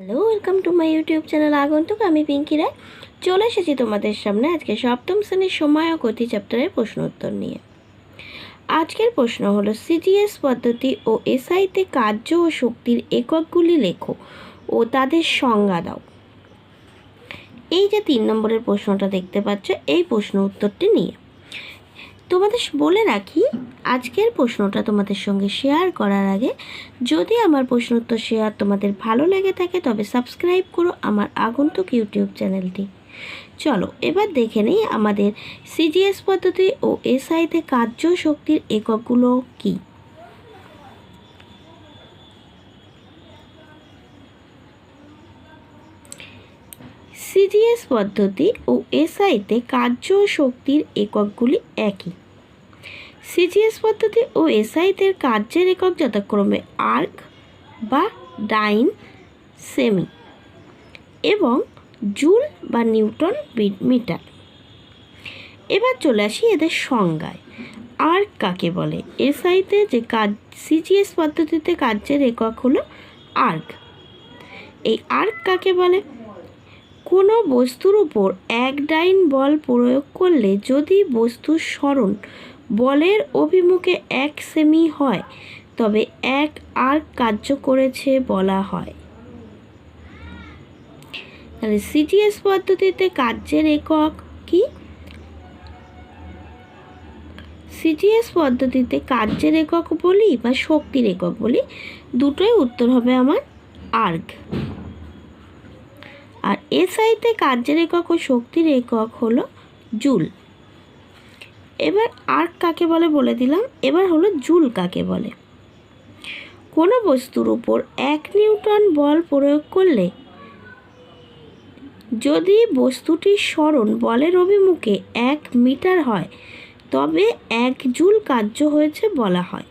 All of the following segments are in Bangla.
Hello welcome to my YouTube channel আগন্তুক, আমি পিঙ্কি রায়। চলে এসেছি তোমাদের সামনে আজকে সপ্তম শ্রেণির সময় ও গতি চ্যাপ্টারের প্রশ্ন উত্তর নিয়ে। আজকের প্রশ্ন হলো সিজিএস পদ্ধতি ও এসআইতে কার্য ও শক্তির এককগুলি লেখো ও তাদের সংজ্ঞা দাও। এই যে তিন নম্বরের প্রশ্নটা দেখতে পাচ্ছ, এই প্রশ্ন উত্তরটি নিয়ে। তোমাদের বলে রাখি আজকের প্রশ্নটা তোমাদের সঙ্গে শেয়ার করার আগে যদি আমার প্রশ্ন উত্তর শেয়ার তোমাদের ভালো লেগে থাকে তবে সাবস্ক্রাইব করো আমার আগন্তুক ইউটিউব চ্যানেলটি চলো, এবার দেখে নিই আমাদের সিজিএস পদ্ধতি ও এসআইতে কার্য শক্তির এককগুলো কী? সিজিএস পদ্ধতি ও এসআইতে কার্য শক্তির এককগুলি একই। সিজিএস পদ্ধতি ও এসআইতে কার্যের একক যথাক্রমে আর্ক বা ডাইন সেমি এবং জুল বা নিউটন মিটার। এবার চলে আসি এদের সংজ্ঞায়। আর্ক কাকে বলে? এসআইতে যে কাজ সিজিএস পদ্ধতিতে কার্যের একক হলো আর্ক। এই আর্ক কাকে বলে? কোনো বস্তুর উপর এক ডাইন বল প্রয়োগ করলে যদি বস্তুর স্মরণ বলের অভিমুখে এক সেমি হয়, তবে এক আর্ক কার্য করেছে বলা হয়। তাহলে সিজিএস পদ্ধতিতে কার্যের একক কি? সিজিএস পদ্ধতিতে কার্যের একক বলি বা শক্তির একক বলি, দুটোই উত্তর হবে আমার আর্ক আর এসআইতে কার্যের একক ও শক্তির একক হলো জুল। এবার আর্ক কাকে বলে বলে দিলাম? এবার হলো জুল কাকে বলে। কোনো বস্তুর উপর এক নিউটন বল প্রয়োগ করলে, যদি বস্তুটির স্মরণ বলের অভিমুখে এক মিটার হয়, তবে এক জুল কার্য হয়েছে বলা হয়।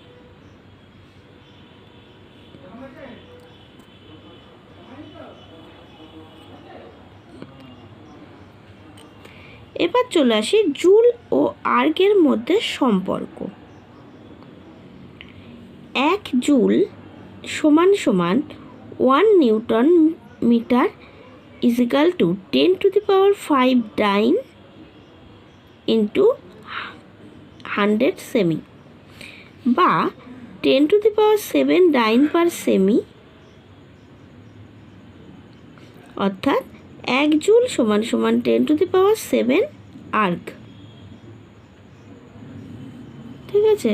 এবার চলে আসি জুল ও আর্গের মধ্যে সম্পর্ক। এক জুল সমান সমান one newton metre equal to ten to the power five dyne into hundred semi বা ten to the power seven dyne per semi অর্থাৎ এক জুল সমান সমান ten to the power seven erg ঠিক আছে?